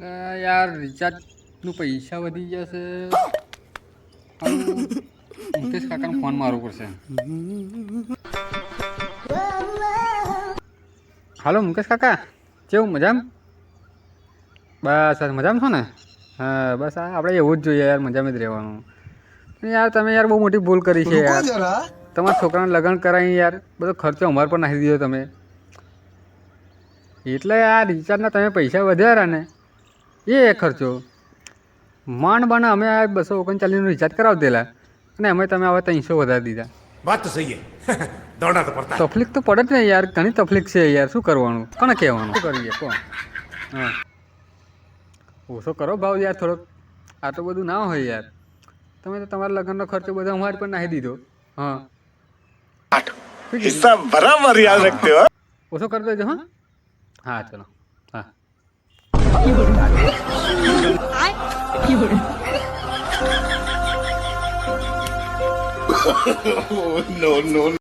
યાર રિચાર્જનું પૈસા વધી જશે. પણ મુકેશ કાકાને ફોન મારવો પડશે. હાલો મુકેશ કાકા કેવું મજામાં? બસ મજામાં છો ને? હા બસ આ આપણે એવું જ જોઈએ યાર મજામાં જ રહેવાનું. પણ યાર તમે યાર બહુ મોટી ભૂલ કરી છે યાર. તમારા છોકરાને લગ્ન કરાવી યાર બધો ખર્ચો અમારે પર નાખી દીધો તમે. એટલે આ રિચાર્જના તમે પૈસા વધાર્યા ને એ ખર્ચો. માંડ બાના અમે આ બસો ઓગણચાલીસનું રિચાર્જ કરાવી દેલા અને અમે તમે હવે ત્રણસો વધારી દીધા. વાત તો સહી દોડા તો પડતા. તકલીફ તો પડે જ ને યાર ઘણી તકલીફ છે યાર. શું કરવાનું? કોને કહેવાનું? શું કરીએ? કોણ? હા. ઓછો કરો ભાવ યાર થોડોક. આ તો બધું ના હોય યાર. તમે તો તમારા લગ્નનો ખર્ચો બધો અમારી પણ નાખી દીધો. હા. હિસ્સા બરાબર યાદ રાખજો ઓછો કરી દેજો હા? હા ચલો. હા. no, no, no.